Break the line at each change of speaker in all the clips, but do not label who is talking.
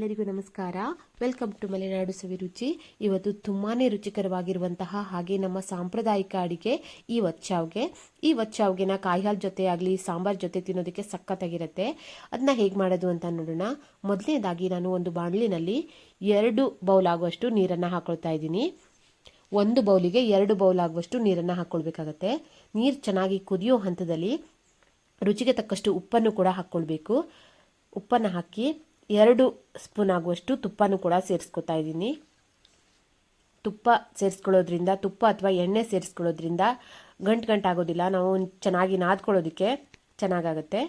ಎಲ್ಲರಿಗೂ ನಮಸ್ಕಾರ. Welcome to Malenadu ಸವಿರುಚಿ ಇವತ್ತು ತುಂಬಾ ರುಚಿಕರವಾಗಿರುವಂತಹ ಹಾಗೆ ನಮ್ಮ ಸಾಂಪ್ರದಾಯಿಕ ಅಡಿಗೆ ಈ ಒಚ್ಚಾವ್ಗೆ ಈ ಒಚ್ಚಾವ್ಗೆನ ಕಾಯಿ ಹಾಲು ಜೊತೆ ಆಗಲಿ, ಸಾಂಬಾರ್ ಜೊತೆ ತಿನ್ನೋದಕ್ಕೆ ಸಖತ್ತಾಗಿರುತ್ತೆ. ಅದನ್ನ ಹೇಗೆ ಮಾಡೋದು ಅಂತ ನೋಡೋಣ. ಮೊದಲನೇದಾಗಿ ನಾನು ಒಂದು ಬಾಣಲಿನಲ್ಲಿ ಎರಡು ಬೌಲ್ ಆಗುವಷ್ಟು ನೀರನ್ನು ಹಾಕೊಳ್ತಾ ಇದ್ದೀನಿ. ಒಂದು ಬೌಲಿಗೆ ಎರಡು ಬೌಲ್ ಆಗುವಷ್ಟು ನೀರನ್ನು ಹಾಕ್ಕೊಳ್ಬೇಕಾಗತ್ತೆ ನೀರು ಚೆನ್ನಾಗಿ ಕುದಿಯೋ ಹಂತದಲ್ಲಿ ರುಚಿಗೆ ತಕ್ಕಷ್ಟು ಉಪ್ಪನ್ನು ಕೂಡ ಹಾಕ್ಕೊಳ್ಬೇಕು ಉಪ್ಪನ್ನು ಹಾಕಿ ಎರಡು ಸ್ಪೂನ್ ಆಗುವಷ್ಟು ತುಪ್ಪನೂ ಕೂಡ ಸೇರಿಸ್ಕೊತಾ ಇದ್ದೀನಿ. ತುಪ್ಪ ಸೇರಿಸ್ಕೊಳ್ಳೋದ್ರಿಂದ, ತುಪ್ಪ ಅಥವಾ ಎಣ್ಣೆ ಸೇರಿಸ್ಕೊಳ್ಳೋದ್ರಿಂದ ಗಂಟು ಗಂಟಾಗೋದಿಲ್ಲ ನಾವು ಚೆನ್ನಾಗಿ ನಾದ್ಕೊಳ್ಳೋದಕ್ಕೆ ಚೆನ್ನಾಗಾಗತ್ತೆ.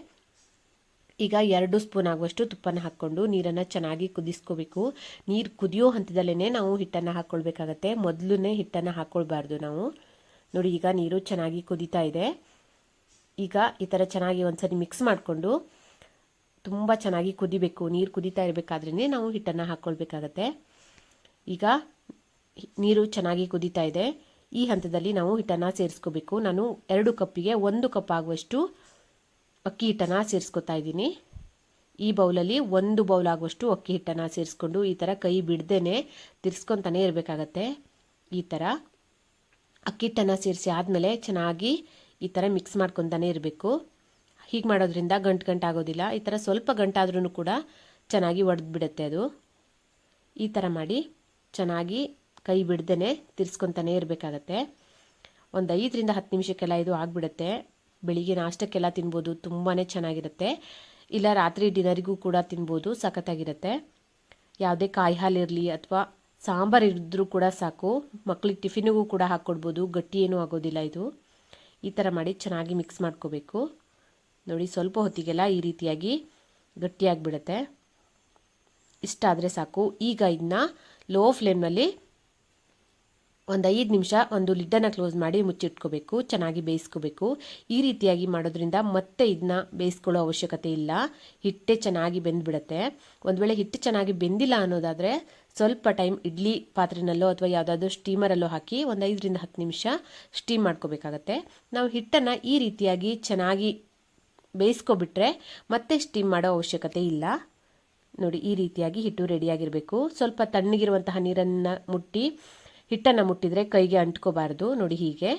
ಈಗ ಎರಡು ಸ್ಪೂನ್ ಆಗುವಷ್ಟು ತುಪ್ಪನ ಹಾಕ್ಕೊಂಡು ನೀರನ್ನು ಚೆನ್ನಾಗಿ ಕುದಿಸ್ಕೋಬೇಕು. ನೀರು ಕುದಿಯೋ ಹಂತದಲ್ಲೇ ನಾವು ಹಿಟ್ಟನ್ನು ಹಾಕ್ಕೊಳ್ಬೇಕಾಗತ್ತೆ. ಮೊದಲನೇ ಹಿಟ್ಟನ್ನು ಹಾಕ್ಕೊಳ್ಬಾರ್ದು ನಾವು. ನೋಡಿ, ಈಗ ನೀರು ಚೆನ್ನಾಗಿ ಕುದೀತಾ ಇದೆ. ಈಗ ಈ ಥರ ಚೆನ್ನಾಗಿ ಒಂದ್ಸರಿ ಮಿಕ್ಸ್ ಮಾಡಿಕೊಂಡು ತುಂಬ ಚೆನ್ನಾಗಿ ಕುದಿಬೇಕು, ನೀರು ಕುದೀತಾ ಇರಬೇಕಾದ್ರೇ ನಾವು ಹಿಟ್ಟನ್ನು ಹಾಕ್ಕೊಳ್ಬೇಕಾಗತ್ತೆ ಈಗ ನೀರು ಚೆನ್ನಾಗಿ ಕುದೀತಾ ಇದೆ. ಈ ಹಂತದಲ್ಲಿ ನಾವು ಹಿಟ್ಟನ್ನು ಸೇರಿಸ್ಕೋಬೇಕು. ನಾನು ಎರಡು ಕಪ್ಪಿಗೆ ಒಂದು ಕಪ್ ಆಗುವಷ್ಟು ಅಕ್ಕಿ ಹಿಟ್ಟನ್ನು ಸೇರಿಸ್ಕೊತಾ ಇದ್ದೀನಿ. ಈ ಬೌಲಲ್ಲಿ ಒಂದು ಬೌಲ್ ಆಗುವಷ್ಟು ಅಕ್ಕಿ ಹಿಟ್ಟನ್ನು ಸೇರಿಸ್ಕೊಂಡು ಈ ಥರ ಕೈ ಬಿಡ್ದೇ ತಿರ್ಸ್ಕೊತಾನೆ ಇರಬೇಕಾಗತ್ತೆ. ಈ ಥರ ಅಕ್ಕಿ ಹಿಟ್ಟನ್ನು ಸೇರಿಸಿ ಆದಮೇಲೆ ಚೆನ್ನಾಗಿ ಈ ಥರ ಮಿಕ್ಸ್ ಮಾಡ್ಕೊತಾನೆ ಇರಬೇಕು. ಹೀಗೆ ಮಾಡೋದ್ರಿಂದ ಗಂಟು ಗಂಟಾಗೋದಿಲ್ಲ ಈ ಥರ ಸ್ವಲ್ಪ ಗಂಟಾದ್ರೂ ಕೂಡ ಚೆನ್ನಾಗಿ ಒಡೆದು ಬಿಡುತ್ತೆ ಅದು. ಈ ಥರ ಮಾಡಿ ಚೆನ್ನಾಗಿ ಕೈ ಬಿಡ್ದೇ ತಿರ್ಸ್ಕೊತಾನೆ ಇರಬೇಕಾಗತ್ತೆ. ಒಂದು ಐದರಿಂದ ಹತ್ತು ನಿಮಿಷಕ್ಕೆಲ್ಲ ಇದು ಆಗಿಬಿಡುತ್ತೆ. ಬೆಳಿಗ್ಗೆ ನಾಷ್ಟಕ್ಕೆಲ್ಲ ತಿನ್ಬೋದು ತುಂಬಾ ಚೆನ್ನಾಗಿರುತ್ತೆ. ಇಲ್ಲ ರಾತ್ರಿ ಡಿನ್ನರಿಗೂ ಕೂಡ ತಿನ್ಬೋದು, ಸಖತ್ತಾಗಿರುತ್ತೆ. ಯಾವುದೇ ಕಾಯಿ ಹಾಲಿರಲಿ ಅಥವಾ ಸಾಂಬಾರು ಇದ್ದರೂ ಕೂಡ ಸಾಕು. ಮಕ್ಳಿಗೆ ಟಿಫಿನಿಗೂ ಕೂಡ ಹಾಕ್ಕೊಡ್ಬೋದು ಗಟ್ಟಿ ಏನೂ ಆಗೋದಿಲ್ಲ ಇದು. ಈ ಥರ ಮಾಡಿ ಚೆನ್ನಾಗಿ ಮಿಕ್ಸ್ ಮಾಡ್ಕೋಬೇಕು. ನೋಡಿ ಸ್ವಲ್ಪ ಹೊತ್ತಿಗೆಲ್ಲ ಈ ರೀತಿಯಾಗಿ ಗಟ್ಟಿಯಾಗಿಬಿಡುತ್ತೆ. ಇಷ್ಟಾದರೆ ಸಾಕು. ಈಗ ಇದನ್ನ ಲೋ ಫ್ಲೇಮ್ನಲ್ಲಿ ಒಂದು ಐದು ನಿಮಿಷ ಒಂದು ಲಿಡ್ಡನ್ನು ಕ್ಲೋಸ್ ಮಾಡಿ ಮುಚ್ಚಿಟ್ಕೋಬೇಕು, ಚೆನ್ನಾಗಿ ಬೇಯಿಸ್ಕೋಬೇಕು. ಈ ರೀತಿಯಾಗಿ ಮಾಡೋದ್ರಿಂದ ಮತ್ತೆ ಇದನ್ನ ಬೇಯಿಸ್ಕೊಳ್ಳೋ ಅವಶ್ಯಕತೆ ಇಲ್ಲ. ಹಿಟ್ಟೆ ಚೆನ್ನಾಗಿ ಬೆಂದ್ಬಿಡುತ್ತೆ. ಒಂದು ವೇಳೆ ಹಿಟ್ಟು ಚೆನ್ನಾಗಿ ಬೆಂದಿಲ್ಲ ಅನ್ನೋದಾದರೆ ಸ್ವಲ್ಪ ಟೈಮ್ ಇಡ್ಲಿ ಪಾತ್ರೆನಲ್ಲೋ ಅಥವಾ ಯಾವುದಾದ್ರೂ ಸ್ಟೀಮರಲ್ಲೋ ಹಾಕಿ ಒಂದು ಐದರಿಂದ ಹತ್ತು ನಿಮಿಷ ಸ್ಟೀಮ್ ಮಾಡ್ಕೋಬೇಕಾಗತ್ತೆ. ನಾವು ಹಿಟ್ಟನ್ನು ಈ ರೀತಿಯಾಗಿ ಚೆನ್ನಾಗಿ ಬೇಯಿಸ್ಕೊಬಿಟ್ರೆ ಮತ್ತೆ ಸ್ಟೀಮ್ ಮಾಡೋ ಅವಶ್ಯಕತೆ ಇಲ್ಲ. ನೋಡಿ, ಈ ರೀತಿಯಾಗಿ ಹಿಟ್ಟು ರೆಡಿಯಾಗಿರಬೇಕು ಸ್ವಲ್ಪ ತಣ್ಣಗಿರುವಂತಹ ನೀರನ್ನು ಮುಟ್ಟಿ, ಹಿಟ್ಟನ್ನು ಮುಟ್ಟಿದರೆ ಕೈಗೆ ಅಂಟ್ಕೋಬಾರ್ದು. ನೋಡಿ, ಹೀಗೆ.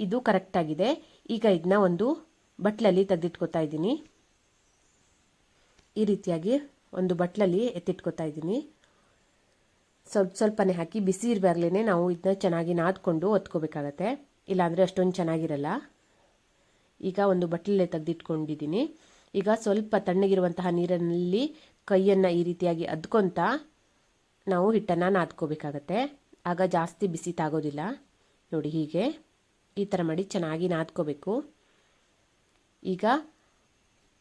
ಇದು ಕರೆಕ್ಟಾಗಿದೆ ಈಗ ಇದನ್ನ ಒಂದು ಬಟ್ಲಲ್ಲಿ ತೆಗೆದಿಟ್ಕೋತಾ ಇದ್ದೀನಿ. ಈ ರೀತಿಯಾಗಿ ಒಂದು ಬಟ್ಲಲ್ಲಿ ಎತ್ತಿಟ್ಕೋತಾ ಇದ್ದೀನಿ. ಸ್ವಲ್ಪ ಸ್ವಲ್ಪನೇ ಹಾಕಿ, ಬಿಸಿ ಇರಬಾರ್ಲೇ ನಾವು ಇದನ್ನ ಚೆನ್ನಾಗಿ ನಾದ್ಕೊಂಡು ಒತ್ಕೋಬೇಕಾಗತ್ತೆ. ಇಲ್ಲಾಂದರೆ ಅಷ್ಟೊಂದು ಚೆನ್ನಾಗಿರಲ್ಲ. ಈಗ ಒಂದು ಬಟ್ಟಲಲ್ಲೇ ತೆಗೆದಿಟ್ಕೊಂಡಿದ್ದೀನಿ. ಈಗ ಸ್ವಲ್ಪ ತಣ್ಣಗಿರುವಂತಹ ನೀರಿನಲ್ಲಿ ಕೈಯನ್ನು ಈ ರೀತಿಯಾಗಿ ಅದ್ಕೊಂತ ನಾವು ಹಿಟ್ಟನ್ನು ನಾದ್ಕೋಬೇಕಾಗತ್ತೆ. ಆಗ ಜಾಸ್ತಿ ಬಿಸಿ ತಾಗೋದಿಲ್ಲ. ನೋಡಿ ಹೀಗೆ ಈ ಥರ ಮಾಡಿ ಚೆನ್ನಾಗಿ ನಾದ್ಕೋಬೇಕು. ಈಗ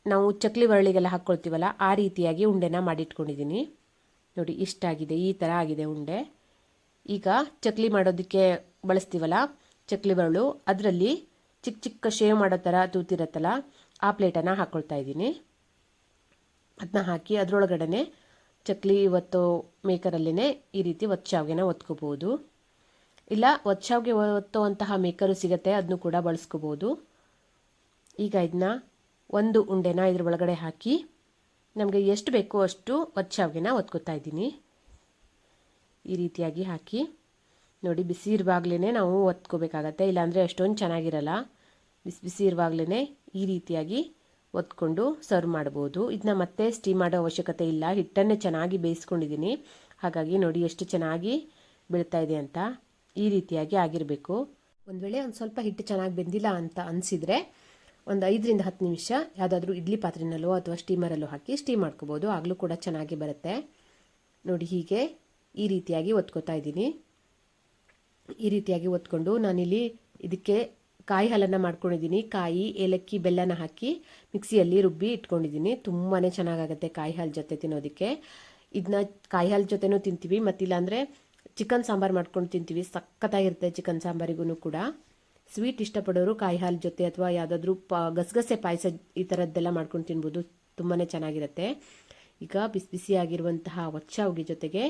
ನಾವು ಚಕ್ಲಿ ಬರಳಿಗೆಲ್ಲ ಹಾಕ್ಕೊಳ್ತೀವಲ್ಲ ಆ ರೀತಿಯಾಗಿ ಉಂಡೆನ ಮಾಡಿಟ್ಕೊಂಡಿದ್ದೀನಿ. ನೋಡಿ ಇಷ್ಟಾಗಿದೆ, ಈ ಥರ ಆಗಿದೆ ಉಂಡೆ. ಈಗ ಚಕ್ಲಿ ಮಾಡೋದಕ್ಕೆ ಬಳಸ್ತೀವಲ್ಲ, ಚಕ್ಲಿ ಬರಳು ಅದರಲ್ಲಿ ಚಿಕ್ಕ ಚಿಕ್ಕ ಶೇವ್ ಮಾಡೋ ಥರ ತೂತಿರತ್ತಲ್ಲ ಆ ಪ್ಲೇಟನ್ನು ಹಾಕ್ಕೊಳ್ತಾ ಇದ್ದೀನಿ. ಅದನ್ನ ಹಾಕಿ ಅದರೊಳಗಡೆ ಚಕ್ಲಿ ಒತ್ತೋ ಮೇಕರಲ್ಲೇ ಈ ರೀತಿ ಒಚ್ಚಾವ್ಗೆನ ಒತ್ಕೋಬೋದು. ಇಲ್ಲ ಒಚ್ಚಾವ್ಗೆ ಒತ್ತುವಂತಹ ಮೇಕರು ಸಿಗುತ್ತೆ ಅದನ್ನು ಕೂಡ ಬಳಸ್ಕೋಬೋದು. ಈಗ ಇದನ್ನ ಒಂದು ಉಂಡೆನ ಇದ್ರ ಒಳಗಡೆ ಹಾಕಿ ನಮಗೆ ಎಷ್ಟು ಬೇಕೋ ಅಷ್ಟು ಒಚ್ಚಾವ್ಗೆನ ಒತ್ಕೋತಾ ಇದ್ದೀನಿ. ಈ ರೀತಿಯಾಗಿ ಹಾಕಿ ನೋಡಿ, ಬಿಸಿ ಇರುವಾಗಲೇ ನಾವು ಒತ್ಕೋಬೇಕಾಗತ್ತೆ. ಇಲ್ಲಾಂದರೆ ಅಷ್ಟೊಂದು ಚೆನ್ನಾಗಿರಲ್ಲ. ಬಿಸಿ ಬಿಸಿ ಇರುವಾಗಲೇ ಈ ರೀತಿಯಾಗಿ ಒತ್ಕೊಂಡು ಸರ್ವ್ ಮಾಡ್ಬೋದು. ಇದನ್ನ ಮತ್ತೆ ಸ್ಟೀಮ್ ಮಾಡೋ ಅವಶ್ಯಕತೆ ಇಲ್ಲ. ಹಿಟ್ಟನ್ನೇ ಚೆನ್ನಾಗಿ ಬೇಯಿಸ್ಕೊಂಡಿದ್ದೀನಿ. ಹಾಗಾಗಿ ನೋಡಿ, ಎಷ್ಟು ಚೆನ್ನಾಗಿ ಬೀಳ್ತಾ ಇದೆ ಅಂತ ಈ ರೀತಿಯಾಗಿ ಆಗಿರಬೇಕು. ಒಂದು ವೇಳೆ ಒಂದು ಸ್ವಲ್ಪ ಹಿಟ್ಟು ಚೆನ್ನಾಗಿ ಬೆಂದಿಲ್ಲ ಅಂತ ಅನಿಸಿದರೆ ಒಂದು ಐದರಿಂದ ಹತ್ತು ನಿಮಿಷ ಯಾವುದಾದ್ರೂ ಇಡ್ಲಿ ಪಾತ್ರೆನಲ್ಲೋ ಅಥವಾ ಸ್ಟೀಮರಲ್ಲೋ ಹಾಕಿ ಸ್ಟೀಮ್ ಮಾಡ್ಕೋಬೋದು. ಆಗಲೂ ಕೂಡ ಚೆನ್ನಾಗಿ ಬರುತ್ತೆ. ನೋಡಿ, ಹೀಗೆ ಈ ರೀತಿಯಾಗಿ ಒತ್ಕೋತಾ ಇದ್ದೀನಿ. ಈ ರೀತಿಯಾಗಿ ಒತ್ಕೊಂಡು ನಾನಿಲ್ಲಿ ಇದಕ್ಕೆ ಕಾಯಿ ಹಾಲನ್ನು ಮಾಡ್ಕೊಂಡಿದ್ದೀನಿ. ಕಾಯಿ, ಏಲಕ್ಕಿ, ಬೆಲ್ಲನ ಹಾಕಿ ಮಿಕ್ಸಿಯಲ್ಲಿ ರುಬ್ಬಿ ಇಟ್ಕೊಂಡಿದ್ದೀನಿ. ತುಂಬಾ ಚೆನ್ನಾಗಾಗುತ್ತೆ ಕಾಯಿ ಹಾಲು ಜೊತೆ ತಿನ್ನೋದಕ್ಕೆ. ಇದನ್ನ ಕಾಯಿ ಹಾಲು ಜೊತೆನೂ ತಿಂತೀವಿ ಮತ್ತಿಲ್ಲಾಂದರೆ ಚಿಕನ್ ಸಾಂಬಾರು ಮಾಡ್ಕೊಂಡು ತಿಂತೀವಿ. ಸಖತ್ತಾಗಿರುತ್ತೆ ಚಿಕನ್ ಸಾಂಬಾರಿಗೂ ಕೂಡ. ಸ್ವೀಟ್ ಇಷ್ಟಪಡೋರು ಕಾಯಿ ಹಾಲು ಜೊತೆ ಅಥವಾ ಯಾವುದಾದ್ರೂ ಪ, ಗಸಗಸೆ ಪಾಯಸ ಈ ಥರದ್ದೆಲ್ಲ ಮಾಡ್ಕೊಂಡು ತಿನ್ಬೋದು. ತುಂಬಾ ಚೆನ್ನಾಗಿರುತ್ತೆ. ಈಗ ಬಿಸಿ ಬಿಸಿಯಾಗಿರುವಂತಹ ಒಚ್ಚಾವ್ಗೆ ಜೊತೆಗೆ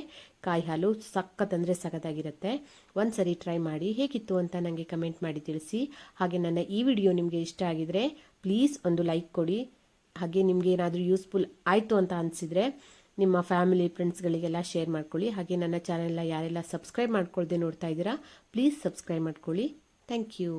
ಕಾಯಿ ಹಾಲು ಸಖತ್ ಅಂದರೆ ಸಖತ್ತಾಗಿರುತ್ತೆ. ಒಂದು ಸರಿ ಟ್ರೈ ಮಾಡಿ ಹೇಗಿತ್ತು ಅಂತ ನನಗೆ ಕಮೆಂಟ್ ಮಾಡಿ ತಿಳಿಸಿ. ಹಾಗೆ ನನ್ನ ಈ ವಿಡಿಯೋ ನಿಮಗೆ ಇಷ್ಟ ಆಗಿದರೆ ಪ್ಲೀಸ್ ಒಂದು ಲೈಕ್ ಕೊಡಿ. ಹಾಗೆ ನಿಮಗೆ ಏನಾದರೂ ಯೂಸ್ಫುಲ್ ಆಯಿತು ಅಂತ ಅನಿಸಿದರೆ ನಿಮ್ಮ ಫ್ಯಾಮಿಲಿ ಫ್ರೆಂಡ್ಸ್ಗಳಿಗೆಲ್ಲ ಶೇರ್ ಮಾಡ್ಕೊಳ್ಳಿ. ಹಾಗೆ ನನ್ನ ಚಾನೆಲ್ನ ಯಾರೆಲ್ಲ ಸಬ್ಸ್ಕ್ರೈಬ್ ಮಾಡ್ಕೊಳ್ದೆ ನೋಡ್ತಾ ಇದ್ದೀರಾ ಪ್ಲೀಸ್ ಸಬ್ಸ್ಕ್ರೈಬ್ ಮಾಡ್ಕೊಳ್ಳಿ. Thank you